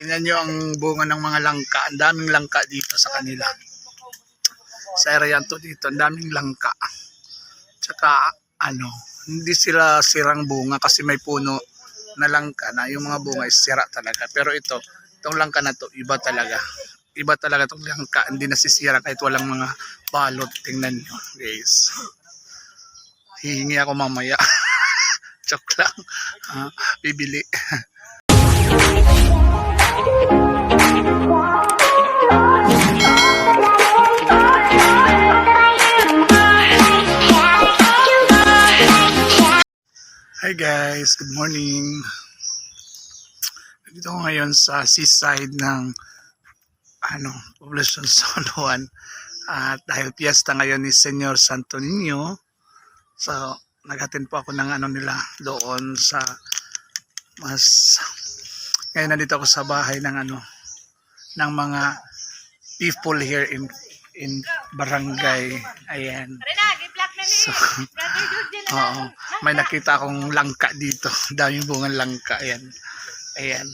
Tingnan nyo ang bunga ng mga langka. Ang daming langka dito sa kanila. Sa area to dito, ang daming langka. Tsaka, ano, hindi sila sirang bunga kasi may puno na langka na yung mga bunga is sira talaga. Pero ito, itong langka na to, iba talaga. Iba talaga itong langka. Hindi nasisira kahit walang mga balot. Tingnan nyo, guys. Hihingi ako mamaya. Joke lang. Ah, bibili. Hi guys, good morning. Dito ako ngayon sa seaside ng ano, Poblacion Zone 1. At dahil piyesta ngayon ni Senyor Santo Niño, so naghatin po ako ng ano nila doon sa mas ngayon nandito ako sa bahay ng ano ng mga people here in in barangay ayan so Oo. May nakita akong langka dito. Daming bungang langka. Ayan. Ayan.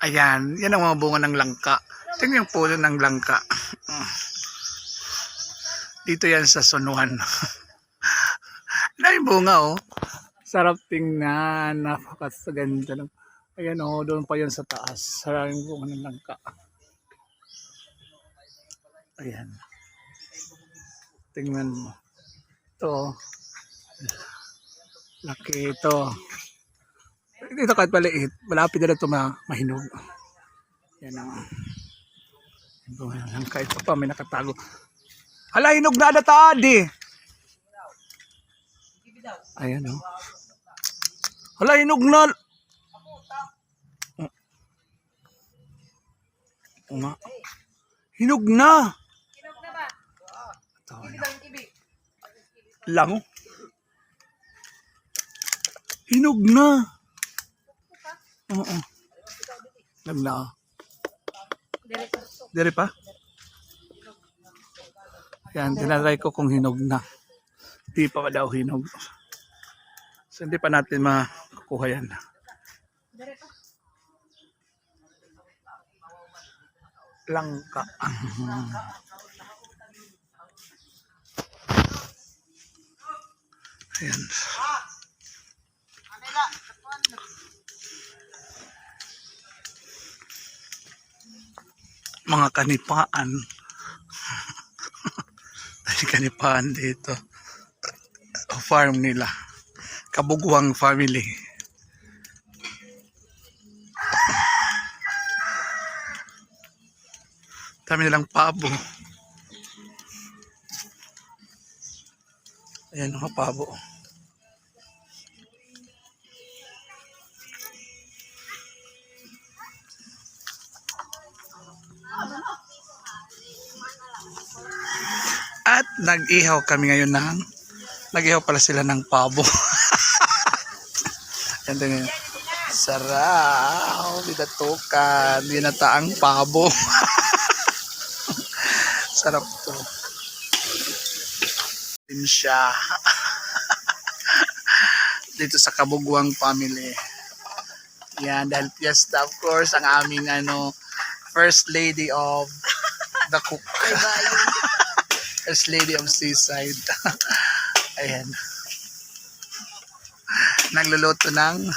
Ayan. Yan ang mga bunga ng langka. Tingnan yung puno ng langka. Mm. Dito yan sa sunuhan. Daming bunga oh. Sarap tingnan. Napakaganda. ng- Ayan oh. Doon pa yan sa taas. Maraming bunga ng langka. Ayan. Tingnan mo. Ito. Oh. Laki ito. Dito kahit maliit, malapit na ito ma mahinog. Yan ang ang kahit pa may nakatago. Hala, hinog na na adi. Ayan o. Hala, hinog na. Nga. Hinog na. Kinog na ba? Ito, ano. Lang. Hinog na. Oo. Hinog na. Dere. Pa? Yan, tinatry ko kung hinog na. Hindi pa daw hinog. So, hindi pa natin makukuha yan. Dere pa. Langka. Ayan. Mga kanipaan. May kanipaan dito. Farm nila. Kabugwang family. Dami nilang pabo. Ayan mga pabo. At nag-ihaw kami ngayon ng nag-ihaw pala sila ng pabo. Yan din yun. Sarap. Binatukan. Binataang pabo. Sarap to. Din siya. Dito sa Kabugwang family. Yan, dahil fiesta of course, ang aming ano, first lady of the cook. First lady of seaside. Ayan. Nagluluto ng